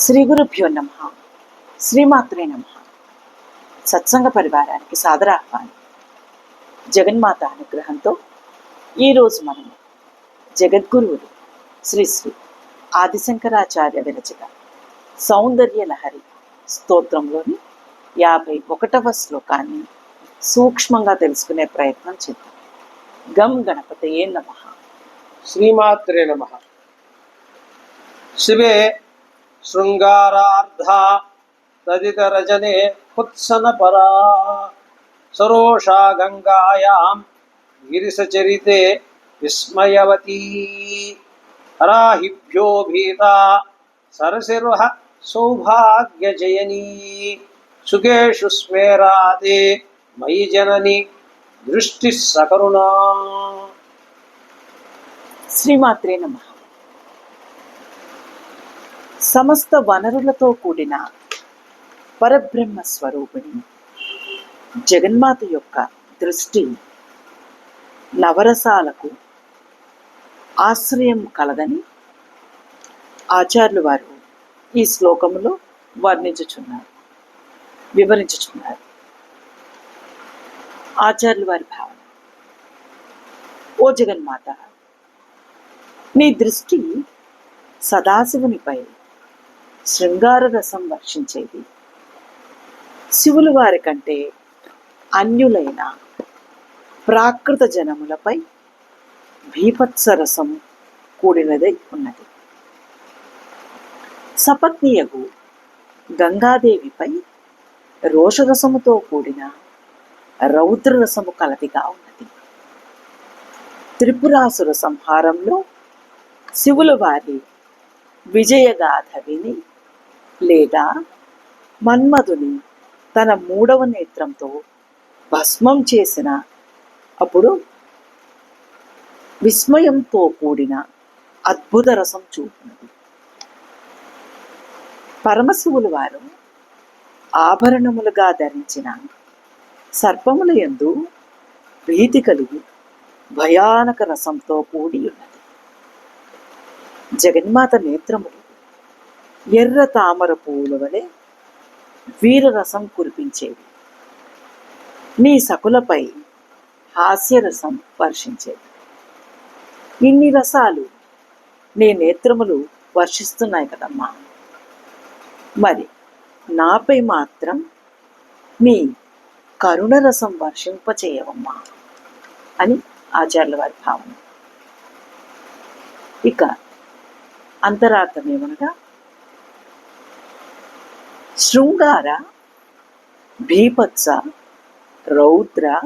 శ్రీ గురుభ్యో నమ. శ్రీమాత్రే నమ. సత్సంగ పరివారానికి సాదర ఆహ్వానం జగన్మాత అనుగ్రహంతో ఈరోజు మనము జగద్గురువులు శ్రీ శ్రీ ఆదిశంకరాచార్య విరచిత సౌందర్య లహరి స్తోత్రంలోని యాభై ఒకటవ శ్లోకాన్ని సూక్ష్మంగా తెలుసుకునే ప్రయత్నం చేద్దాం. గం గణపతయే నమ. శ్రీమాత్రే నమ. శివే శృంగారార్ధ తదితరజనే కుత్సనపరా సరోషా గంగాయాం గిరిసచరితే విస్మయవతీ హరాహిభ్యో భీతా సరసిరుహ సౌభాగ్యజయనీ సుఖేషు స్మేరాదే మయి జనని దృష్టి సకరుణా శ్రీమాత్రే నమ సమస్త వనరులతో కూడిన పరబ్రహ్మ స్వరూపిణి. జగన్మాత యొక్క దృష్టి నవరసాలకు ఆశ్రయం కలదని ఆచార్యులు వారు ఈ శ్లోకములో వర్ణించుచున్నారు వివరించుచున్నారు. ఆచార్యులు వారి భావన ఓ జగన్మాత నీ దృష్టి సదాశివునిపై శృంగార రసం వర్షించేది. శివులు వారి కంటే అన్యులైన ప్రాకృత జనములపై భీపత్స రసం కూడినదై ఉన్నది. సపత్నియగు గంగాదేవిపై రోషరసముతో కూడిన రౌద్రరసము కలదిగా ఉన్నది. త్రిపురాసుర సంహారంలో శివుల వారి విజయగాథ విని లేదా మన్మధుని తన మూడవ నేత్రంతో భస్మం చేసిన అప్పుడు విస్మయంతో కూడిన అద్భుత రసం చూపినది. పరమశివులు వారు ఆభరణములుగా ధరించిన సర్పముల యందు భీతి కలిగి భయానక రసంతో కూడి ఉన్నది. జగన్మాత నేత్రములు ఎర్ర తామర పువ్వుల వలె వీరరసం కురిపించేవి నీ సకులపై హాస్యరసం వర్షించేది. ఇన్ని రసాలు నీ నేత్రములు వర్షిస్తున్నాయి కదమ్మా. మరి నాపై మాత్రం నీ కరుణరసం వర్షింపచేయవమ్మా అని ఆచార్యుల వారి భావన. ఇక అంతరార్థం ఏమనగా శృంగార భీపత్స రౌద్ర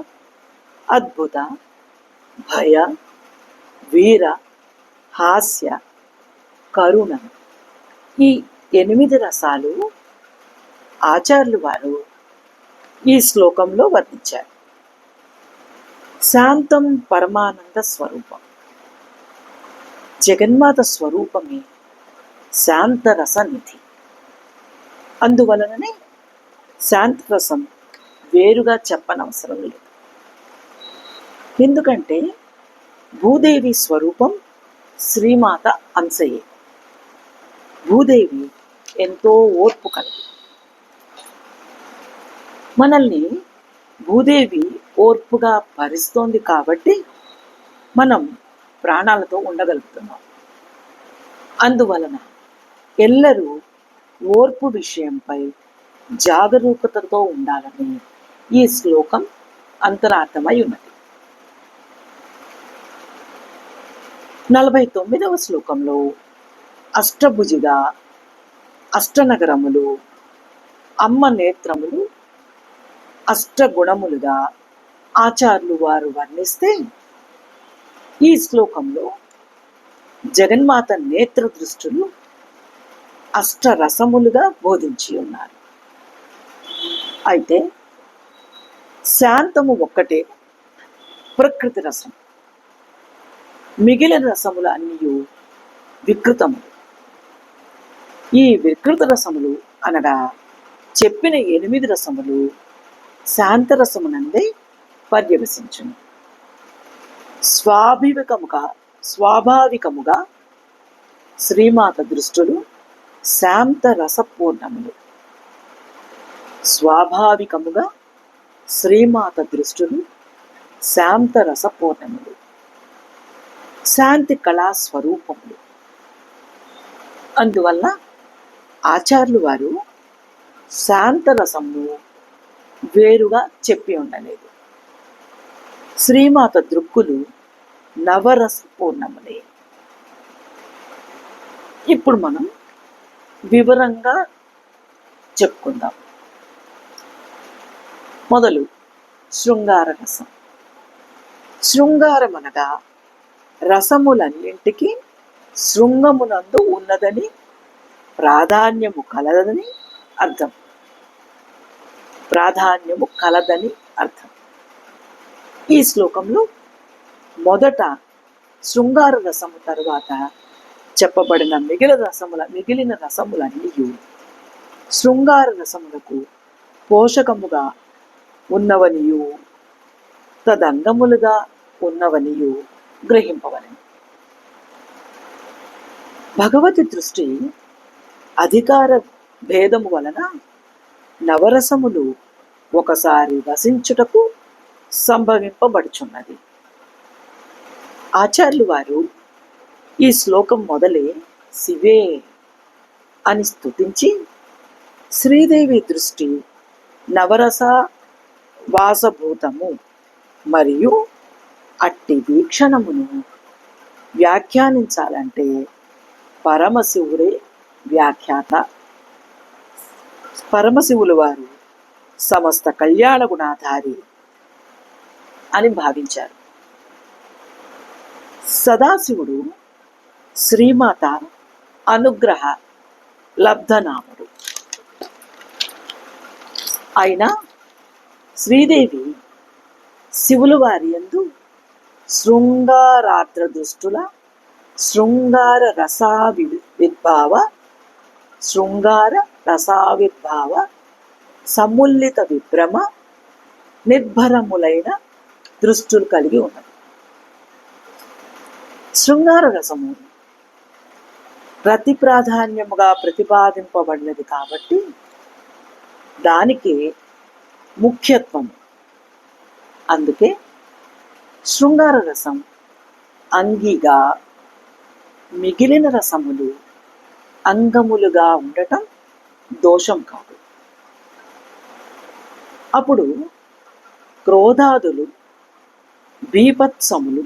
అద్భుత భయ వీర హాస్య కరుణ. ఈ ఎనిమిది రసాలు ఆచార్యులు వారు ఈ శ్లోకంలో వర్ణించారు. శాంతం పరమానంద స్వరూపం. జగన్మాత స్వరూపమే శాంతరస నిధి. అందువలననే శాంతరసం వేరుగా చెప్పనవసరం లేదు. ఎందుకంటే భూదేవి స్వరూపం శ్రీమాత అంశయే భూదేవి ఎంతో ఓర్పు కలిగి. మనల్ని భూదేవి ఓర్పుగా భరిస్తోంది కాబట్టి మనం ప్రాణాలతో ఉండగలుగుతున్నాం. అందువలన ఎల్లరూ ఓర్పు విషయంపై జాగరూకతతో ఉండాలని ఈ శ్లోకం అంతరార్థమై ఉన్నది. నలభై తొమ్మిదవ శ్లోకంలో అష్టభుజిగా అష్టనగరములు అమ్మ నేత్రములు అష్టగుణములుగా ఆచార్యులు వారు వర్ణిస్తే ఈ శ్లోకంలో జగన్మాత నేత్ర దృష్టులు అష్టరసములుగా బోధించి ఉన్నారు. అయితే శాంతము ఒక్కటే ప్రకృతి రసం. మిగిలిన రసములు అన్నీ వికృతములు ఈ వికృత రసములు అనగా చెప్పిన ఎనిమిది రసములు శాంతరసమునందే పర్యవసించును. స్వాభివికముగా స్వాభావికముగా శ్రీమాత దృష్టులు శాంత రసపూర్ణములు. స్వాభావికముగా శ్రీమాత దృష్టులు శాంత రసపూర్ణములు. శాంతి కళా స్వరూపములు. అందువల్ల ఆచార్యులు వారు శాంత రసము వేరుగా చెప్పి ఉండలేదు. శ్రీమాత దృక్కులు నవరసపూర్ణములే. ఇప్పుడు మనం వివరంగా చెప్పుకుందాం. మొదలు శృంగార రసం. శృంగారం అనగా రసములన్నింటికి శృంగమునందు ఉన్నదని ప్రాధాన్యము కలదని అర్థం. ప్రాధాన్యము కలదని అర్థం. ఈ శ్లోకంలో మొదట శృంగార రసము తరువాత చెప్పబడిన మిగిలిన రసముల మిగిలిన రసములన్నీ శృంగార రసములకు పోషకముగా ఉన్నవనియు తదంగములుగా ఉన్నవనియు గ్రహింపవలను. భగవతి దృష్టి అధికార భేదము వలన నవరసములు ఒకసారి వసించుటకు సంభవింపబడుచున్నది. ఆచార్యులు వారు ఈ శ్లోకం మొదలే శివే అని స్తుతించి శ్రీదేవి దృష్టి నవరస వాసభూతము మరియు అట్టి వీక్షణమును వ్యాఖ్యానించాలంటే పరమశివుడే వ్యాఖ్యాత. పరమశివులు వారు సమస్త కళ్యాణ గుణాధారి అని భావించారు. సదాశివుడు శ్రీమాత అనుగ్రహ లబ్ధనాముడు. అయినా శ్రీదేవి శివుల వారి యందు శృంగారాత్ర దృష్టుల శృంగార రసావి విద్భావ శృంగార రసావిర్భావ సముల్లిత విభ్రమ నిర్భరములైన దృష్టులు కలిగి ఉన్నది. శృంగార రసము ప్రతి ప్రాధాన్యముగా ప్రతిపాదింపబడినది కాబట్టి దానికి ముఖ్యత్వం. అందుకే శృంగార రసం అంగిగా మిగిలిన రసములు అంగములుగా ఉండటం దోషం కాదు. అప్పుడు క్రోధాదులు బీభత్సములు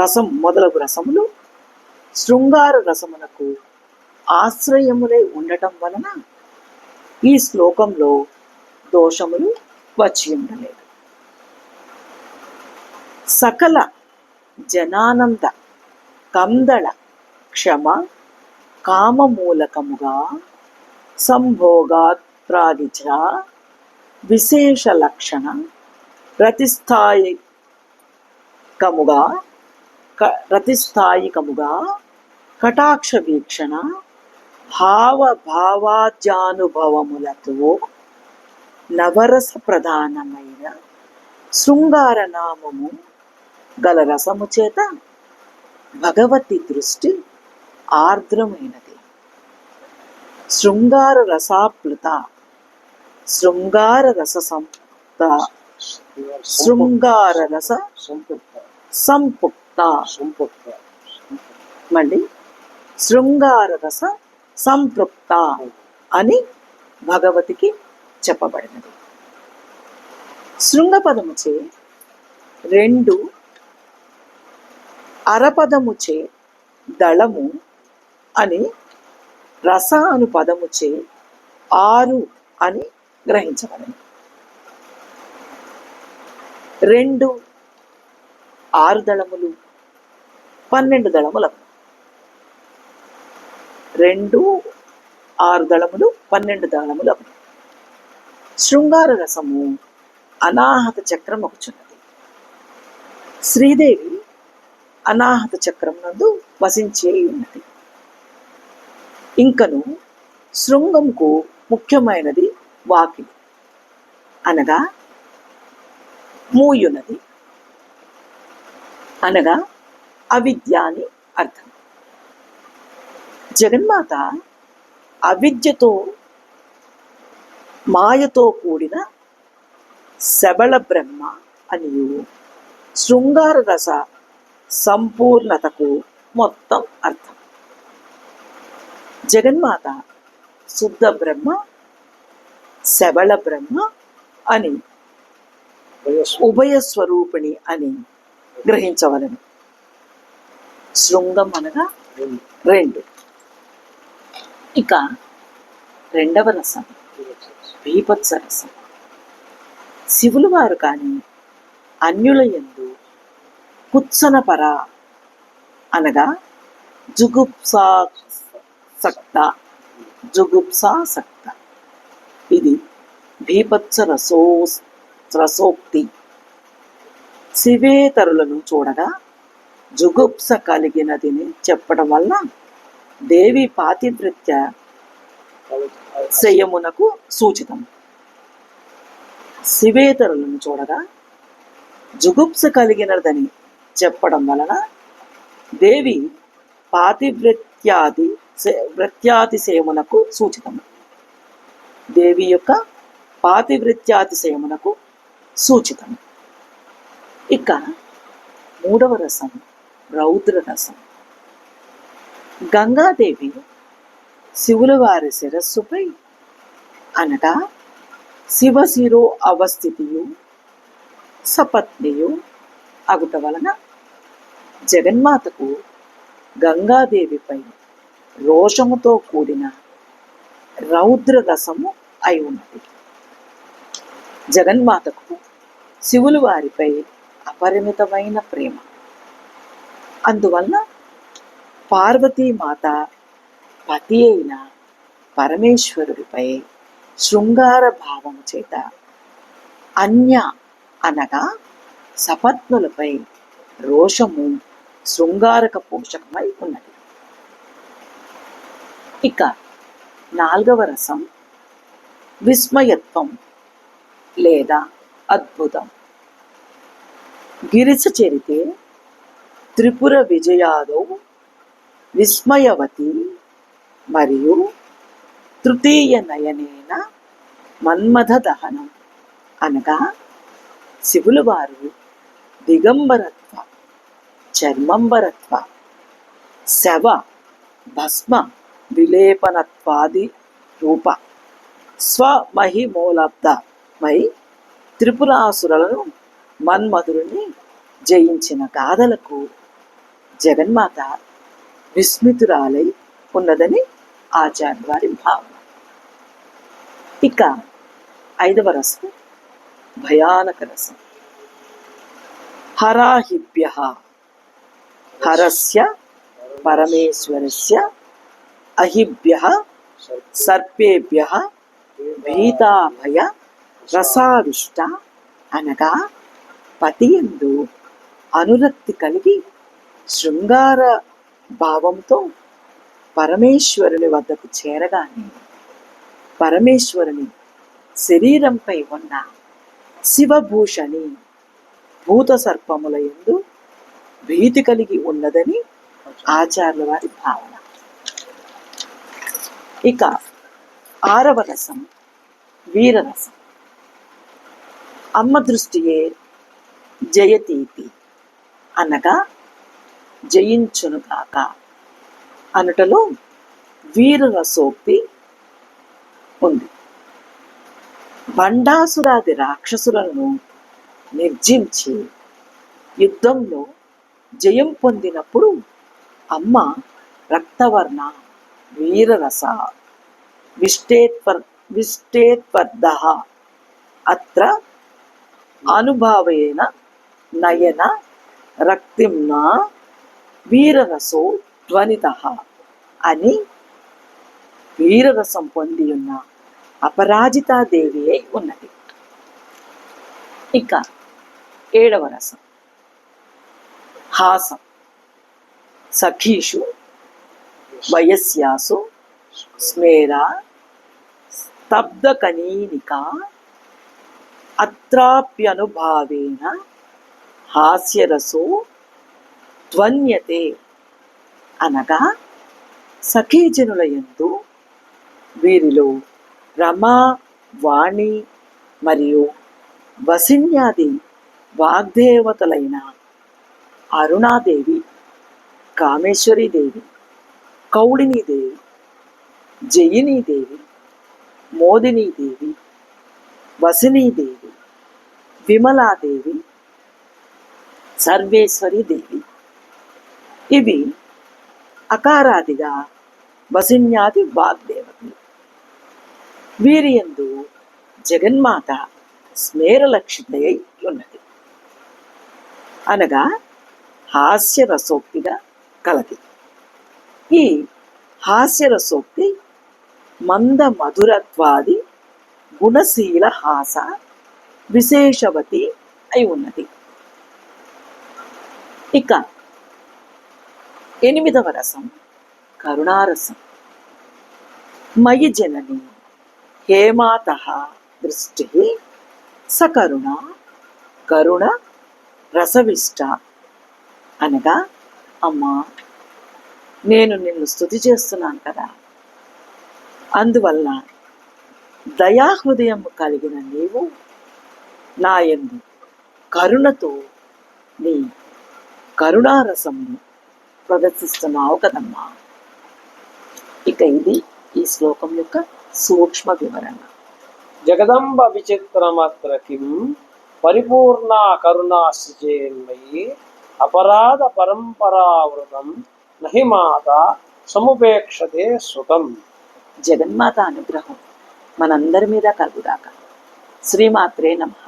రసం మొదలగు రసములు శృంగార రసమునకు ఆశ్రయములై ఉండటం వలన ఈ శ్లోకంలో దోషములు వచ్చి ఉండలేదు. సకల జనానంద కందళ క్షమ కామమూలకముగా సంభోగాత్రాదిచ విశేష లక్షణ ప్రతిస్థాయికముగా క- ప్రతిస్థాయికముగా కటాక్ష వీక్షణ భావ నవరస ప్రధానమైన శృంగార నామము గల రసము చేత భగవతి దృష్టి ఆర్ద్రమైనది. శృంగార రసాప్లుత శృంగార రస సంపుక్త శృంగార రస సంపుక్త. సంపుక్త. మళ్ళీ శృంగార రస సంపృక్త అని భగవతికి చెప్పబడినది. శృంగపదముచే రెండు అరపదముచే దళము అని రస అను పదముచే ఆరు అని గ్రహించబడింది. రెండు ఆరు దళములు పన్నెండు దళములకు రెండు ఆరు దళములు పన్నెండు దళములకు శృంగార రసము అనాహత చక్రం ఒకచున్నది. శ్రీదేవి అనాహత చక్రం నందు వసించే ఉన్నది. ఇంకను శృంగంకు ముఖ్యమైనది వాకి అనగా మూయున్నది. అనగా అవిద్య అని అర్థం. జగన్మాత అవిద్యతో మాయతో కూడిన శబళ బ్రహ్మ అనియు శృంగార రస సంపూర్ణతకు మొత్తం అర్థం. జగన్మాత శుద్ధ బ్రహ్మ శబళ బ్రహ్మ అని ఉభయ స్వరూపిణి అని గ్రహించవలను. శృంగం అనగా రెండు. ఇక రెండవ రసం బీభత్స రసం. శివులు వారు కానీ అన్యుల యందు కుత్సనపర అనగా జుగుప్సాసక్త జుగుప్సాసక్త ఇది బీభత్స రసో రసోక్తి. శివేతరులను చూడగా జుగుప్స కలిగినదిని చెప్పడం వల్ల దేవి పాతివృత్య శయమునకు సూచితం. శివేతరులను చూడగా జుగుప్స కలిగినదని చెప్పడం వలన దేవి పాతివ్రత్యాది వృత్యాతిశయమునకు సూచితం. దేవి యొక్క పాతివృత్యాతిశయమునకు సూచితం. ఇక మూడవ రసం. రౌద్ర రసం గంగాదేవి శివుల వారి శిరస్సుపై అనగా శివశిరో అవస్థితియు సపత్నియు అగుట వలన జగన్మాతకు గంగాదేవిపై రోషముతో కూడిన రౌద్ర రసము అయి ఉన్నది. జగన్మాతకు శివులు వారిపై అపరిమితమైన ప్రేమ. అందువల్ల పార్వతీమాత పతి అయిన పరమేశ్వరుడిపై శృంగార భావము చేత అన్య అనగా సపత్నులపై రోషము శృంగారక పోషకమై ఉన్నది. ఇక నాల్గవ రసం విస్మయత్వం లేదా అద్భుతం. గిరిస చెరితే త్రిపుర విజయాదో విస్మయవతి మరియు తృతీయ నయనేన మన్మథ దహనం అనగా శివులు వారు దిగంబరత్వ చర్మంబరత్వ శవ భస్మ విలేపనత్వాది రూప స్వమహిమూలబ్ధమై త్రిపురాసురులను మన్మధుడిని జయించిన గాథలకు జగన్మాత విస్మితురాలై ఉన్నదని ఆచార్య వారి భావన. ఇక ఐదవ రసం భయానక రసం. హరాహిభ్య హరస్య పరమేశ్వరస్య అహిభ్య సర్పేభ్య భీతాభయ రసావిష్ట అనగా పతియందు అనురక్తి కలిగి శృంగార భావంతో పరమేశ్వరుని వద్దకు చేరగానే పరమేశ్వరుని శరీరంపై ఉన్న శివభూషణి భూత సర్పముల ఎందు భీతి కలిగి ఉన్నదని ఆచార్యుల వారి భావన. ఇక ఆరవ రసం వీరరసం. అమ్మ దృష్టియే జయతీతి అనగా జయించునుగాక. అనుటలో వీరరసోక్తి ఉంది. బండాసురాది రాక్షసులను నిర్జించి యుద్ధంలో జయం పొందినప్పుడు అమ్మ రక్తవర్ణ వీరరస విష్టేత్వర్ విష్టేత్వర్ధ అత్ర అనుభావేన నయన రక్తింన వీరరసో ధ్వనిత అని వీరరసం పొంది ఉన్న అపరాజితాదేవి అయి ఉన్నది. ఇక ఏడవ రసం. హాసం. సఖీషు వయస్యాసు స్మేర స్తబ్దకనీనిక అత్రాప్యనుభావేన హాస్యరసో ధ్వన్యతే అనగా సఖీజనుల యందు వీరిలో రమా వాణి మరియు వసిన్యాది వాగ్దేవతలైన అరుణాదేవి కామేశ్వరీదేవి కౌళినీదేవి జయినీదేవి మోదినీదేవి వసినీదేవి విమలాదేవి సర్వేశ్వరీదేవి. ఇవి అకారాదిగా వసిన్యాది వాగ్దేవతలు వీరి యందు జగన్మాత స్మేరలక్షితయై ఉన్నది. అనగా హాస్యరసోక్తిగా కలది. ఈ హాస్యరసోక్తి మంద మధురత్వాది గుణశీల హాస విశేషవతి అయి ఉన్నది. ఇక ఎనిమిదవ రసం కరుణారసం. మయి జనని హేమాత దృష్టి సకరుణ కరుణ రసవిష్ట అనగా అమ్మా నేను నిన్ను స్థుతి చేస్తున్నాను కదా. అందువల్ల దయాహృదయం కలిగిన నీవు నా ఎందు కరుణతో నీ కరుణారసము ప్రదర్శిస్తున్నావు కదమ్మా. ఇక ఇది ఈ శ్లోకం యొక్క సూక్ష్మ వివరణ. జగదంబ విచిత్రమత్ర కిం పరిపూర్ణ కరుణాశ్చేన్మయి అపరాధ పరంపరావృతం నహి మాత సముపేక్షతే సుతం. జగన్మాత అనుగ్రహం మనందరి మీద కలుగుదాక శ్రీమాత్రే నమః.